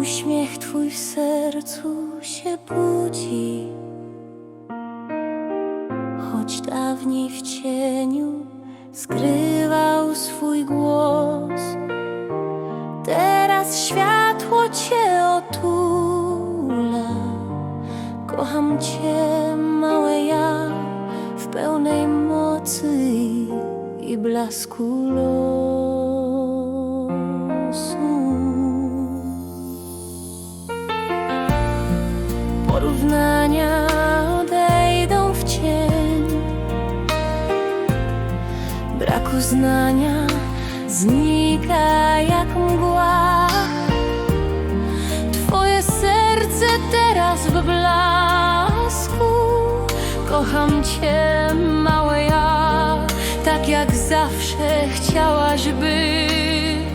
Uśmiech twój w sercu się budzi. Choć dawniej w cieniu skrywał swój głos Teraz światło cię otula. Kocham cię, małe ja W pełnej mocy i, blasku losu Porównania odejdą w cień. Brak uznania znika jak mgła. Twoje serce teraz w blasku. Kocham cię, małe ja Tak jak zawsze chciałaś być